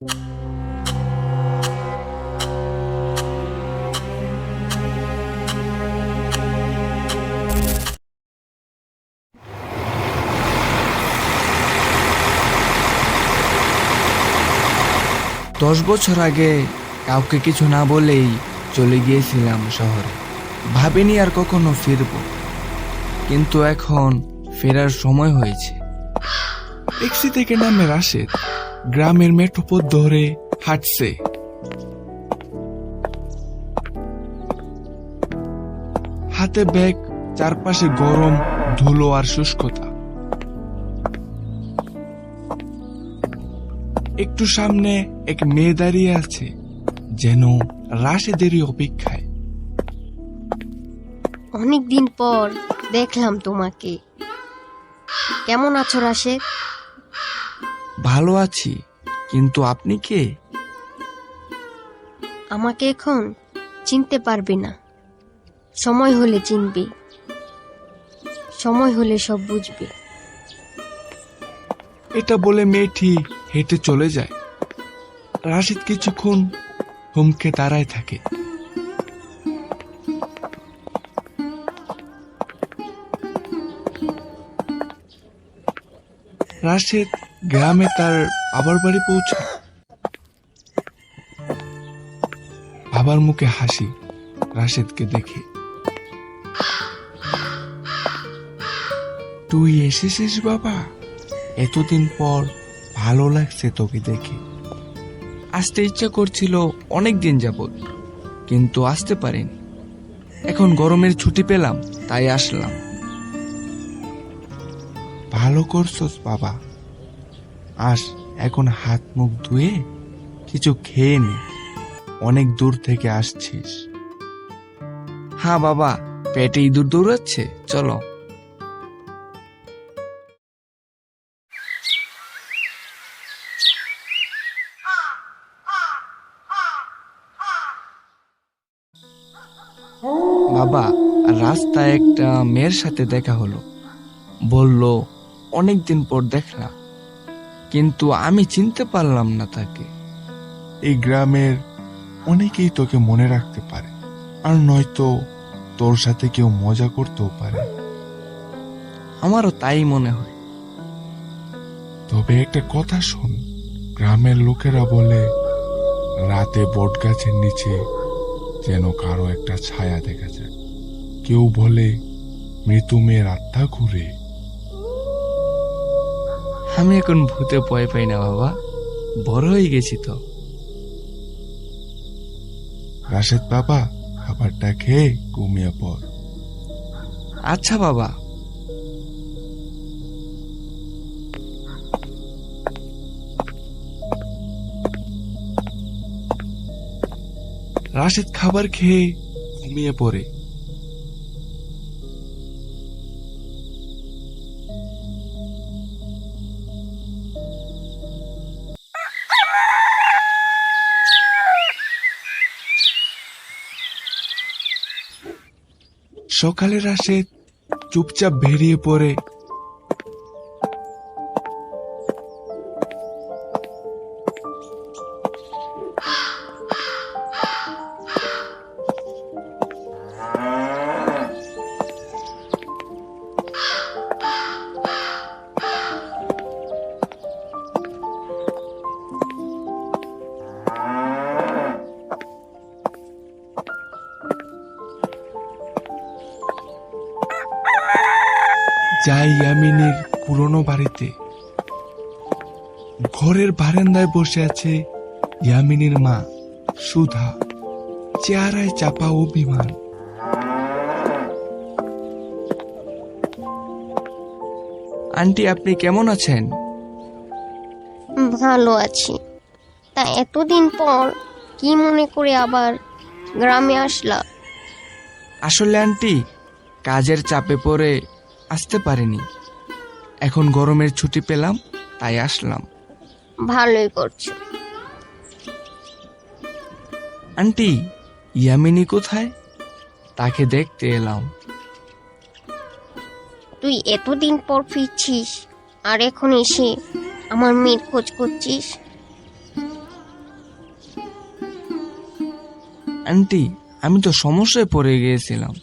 দশ বছর আগে কাউকে কিছু না বলেই চলে গিয়েছিলাম শহরে। ভাবিনি আর কখনো ফিরব। কিন্তু এখন ফেরার সময় হয়েছে। ট্যাক্সি থেকে নামে রাশেদ। গ্রামের মেঠো পথ ধরে হাঁটছে। হাতে ব্যাগ, চারপাশে গরম, ধুলো আর শুষ্কতা। একটু সামনে এক মেয়ে দাঁড়িয়ে আছে, যেন রাশেদেরই অপেক্ষায়। অনেক দিন পর দেখলাম তোমাকে। কেমন আছো রাশেদ? ভালো আছি কিন্তু আপনি কে? আমাকে এখন চিনতে পারবে না। সময় হলে চিনবে। সময় হলে সব বুঝবে। এটা বলে মেয়েটি হেঁটে চলে যায়। রাশিদ কিছুক্ষণ হুমকে দাঁড়ায় থাকে। রাশেদ গ্রামে তার বাবার বাড়ি পৌঁছায়। বাবার মুখে হাসি, রাশেদকে দেখে। তুই এসেছিস বাবা। এতদিন পর ভালো লাগছে তোকে দেখে। আসতে ইচ্ছা করছিল অনেক দিন যাবত কিন্তু আসতে পারিনি। এখন গরমের ছুটি পেলাম, তাই আসলাম। ভালো করছস বাবা। আস, এখন হাত মুখ ধুয়ে কিছু খেয়ে নে। অনেক দূর থেকে আসছিস। হ্যাঁ বাবা, পেটে ইঁদুর দৌড়াচ্ছে, চলো। বাবা, রাস্তায় একটা মেয়ের সাথে দেখা হলো। বলল অনেক দিন পর দেখলাম কিন্তু আমি চিনতে পারলাম না তাকে। এই গ্রামের অনেকেই তোকে মনে রাখতে পারে আর নয়তো তোর সাথে কেউ মজা করতেও পারে। আমারও তাই মনে হয়। তবে একটা কথা শোন গ্রামের লোকেরা বলে রাতে বট গাছের নিচে যেন কারও একটা ছায়া দেখা যায়। কেউ বলে মৃত্যু মেয়ের আত্মা ঘুরে। আমি এখন ভূতে ভয় পাই না বাবা। বড় হয়ে গেছি তো। রাশেদ বাবা খাবারটা খেয়ে ঘুমিয়ে পড়। আচ্ছা বাবা। রাশেদ খাবার খেয়ে ঘুমিয়ে পড়ে। সকালে রাশেদ চুপচাপ বেরিয়ে পড়ে যাই ইয়ামিনীর পুরনো বাড়িতে। ঘরের বারান্দায় বসে আছে ইয়ামিনীর মা সুধা। চেহারায় চাপা অভিমান। আন্টি আপনি কেমন আছেন? ভালো আছি। তা এতদিন পর কি মনে করে আবার গ্রামে আসলা? আসলে আন্টি কাজের চাপে পড়ে আসতে পারিনি। এখন গরমের ছুটি পেলাম তাই আসলাম। ভালোই করছ। আন্টি ইয়ামিনী কোথায়? তাকে দেখতে এলাম। তুই এতদিন পর ফিরছিস আর এখন এসে আমার মেয়ের খোঁজ করছিস? আন্টি আমি তো সমস্যায় পড়ে গিয়েছিলাম।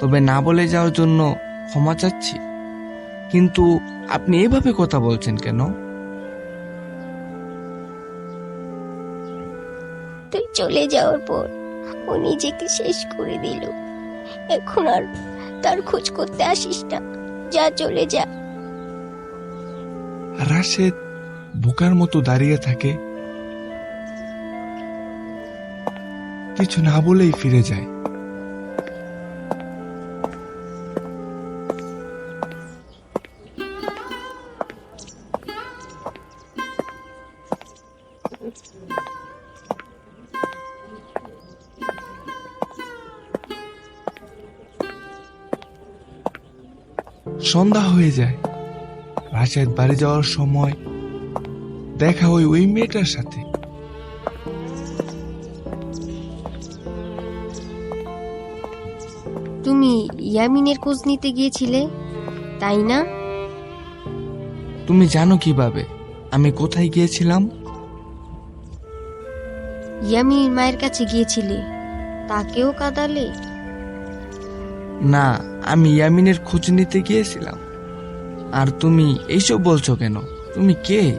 তবে না বলে যাওয়ার জন্য ক্ষমা চাচ্ছি। কিন্তু আপনি এভাবে কথা বলছেন কেন? তুই চলে যাওয়ার পর ও নিজেকে শেষ করে দিল। এখন আর তার খোঁজ করতে আসিস না। যা চলে যা। রাশেদ বোকার মতো দাঁড়িয়ে থাকে। কিছু না বলেই ফিরে যায়। সন্ধ্যা হয়ে যায়। রাশেদ বাড়ি যাওয়ার সময় দেখা ওই ওই মেয়েটার সাথে। তুমি ইয়ামিনের খোঁজ নিতে গিয়েছিলে তাই না? তুমি জানো কীভাবে? আমি কোথায় গিয়েছিলাম? ইয়ামিনের মায়ের কাছে গিয়েছিলে তাকেও কাঁদালে? না, আমি ইয়ামিনের খোঁজ নিতে গিয়েছিলাম। আর তুমি এইসব বলছো কেন? তুমি কে?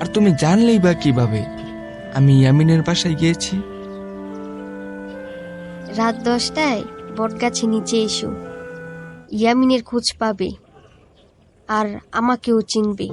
আর তুমি জানলেই বা কীভাবে? আমি ইয়ামিনের বাসায় গিয়েছি। রাত দশটায় বটগাছে নিচে এসো। ইয়ামিনের খোঁজ পাবে। আর আমাকেও চিনবে।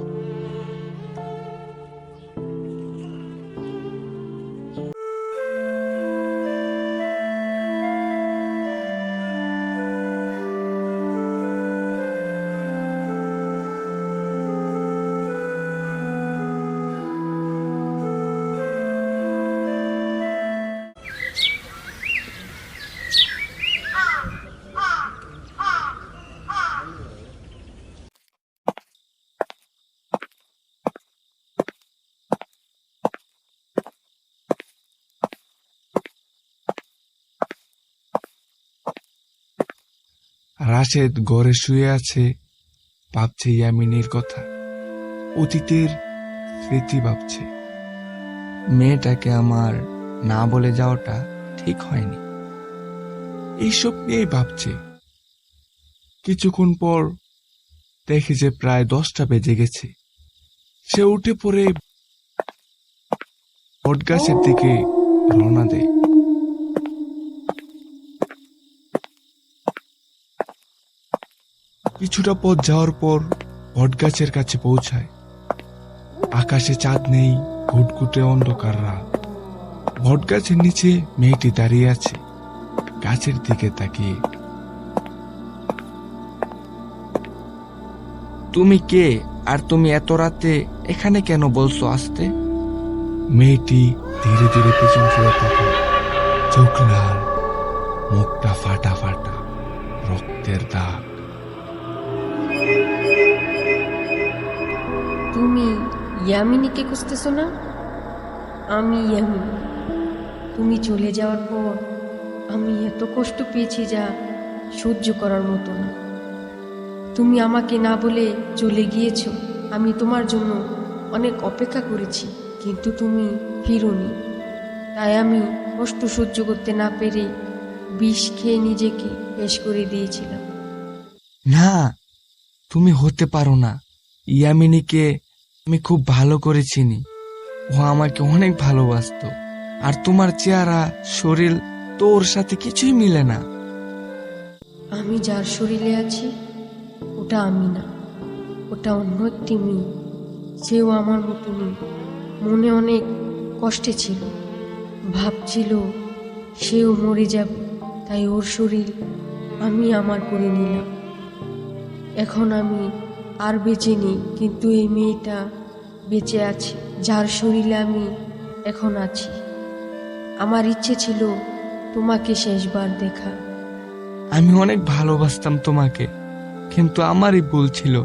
রাশেদ ঘরে শুয়ে আছে, ভাবছে ইয়ামিনীর কথা। অতীতের স্মৃতি ভাবছে। মেয়েটাকে আমার না বলে যাওয়াটা ঠিক হয়নি। এইসব নিয়েই ভাবছে। কিছুক্ষণ পর দেখে যে প্রায় দশটা বেজে গেছে। সে উঠে পড়ে বটগাছের দিকে রওনা দেয়। কিছুটা পথ যাওয়ার পর বটগাছের কাছে পৌঁছায়। আকাশে চাঁদ নেই ঘুটঘুটে অন্ধকার রাত। বটগাছের নিচে মেয়েটি দাঁড়িয়ে আছে গাছের দিকে তাকিয়ে। তুমি কে আর তুমি এত রাতে এখানে কেন বলছো আসতে? মেয়েটি ধীরে ধীরে পেছন ফিরে থাকে চোখ লাল মুখটা ফাটা ফাটা রক্তের দাগ। তুমি ইয়ামিনীকে খুঁজতেছো না আমি ইয়ামিনী তুমি চলে যাওয়ার পর আমি এত কষ্ট পেয়েছি যা সহ্য করার মতো না। তুমি আমাকে না বলে চলে গিয়েছো। আমি তোমার জন্য অনেক অপেক্ষা করেছি, কিন্তু তুমি ফিরোনি। তাই আমি কষ্ট সহ্য করতে না পেরে বিষ খেয়ে নিজেকে পেশ করে দিয়েছিলাম। না, তুমি হতে পারো না। ইয়ামিনীকে আমি খুব ভালো করে চিনি। ও আমাকে অনেক ভালোবাসতো। আর তোমার চেহারা, শরীর তো ওর সাথে কিছুই মিলে না। আমি যার শরীরে আছি, ওটা আমি না। ওটা অন্য একটি মেয়ে সেও আমার মতনই মনে অনেক কষ্টে ছিল। ভাবছিল সেও মরে যাবে, তাই ওর শরীর আমি আমার করে নিলাম। এখন আমি আর বেঁচে নেই। কিন্তু এই মেয়েটা বেঁচে আছে যার শরীরে আমি এখন আছি। আমার ইচ্ছে ছিল তোমাকে শেষবার দেখা। আমি অনেক ভালোবাসতাম তোমাকে কিন্তু আমারই ভুল ছিল।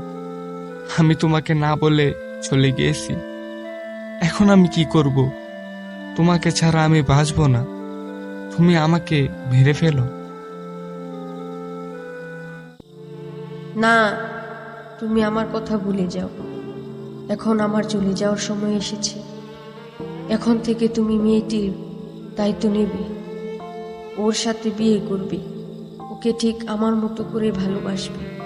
আমি তোমাকে না বলে চলে গিয়েছি। এখন আমি কি করব? তোমাকে ছাড়া আমি বাঁচবো না। তুমি আমাকে মেরে ফেলো। না তুমি আমার কথা ভুলে যাও। এখন আমার চলে যাওয়ার সময় এসেছে। এখন থেকে তুমি মেয়েটির দায়িত্ব নেবে। ওর সাথে বিয়ে করবে। ওকে ঠিক আমার মতো করে ভালোবাসবে।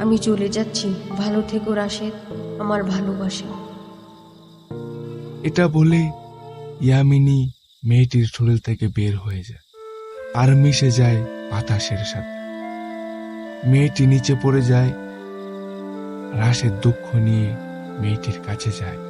আমি চলে যাচ্ছি। ভালো থেকো রাশেদ, আমার ভালোবাসা। এটা বলে ইয়ামিনী মেয়েটির শরীর থেকে বের হয়ে যায় আর মিশে যায় বাতাসের সাথে। মেয়েটি নিচে পড়ে যায় রাশের দুঃখ নিয়ে মেয়েটির কাছে যায়।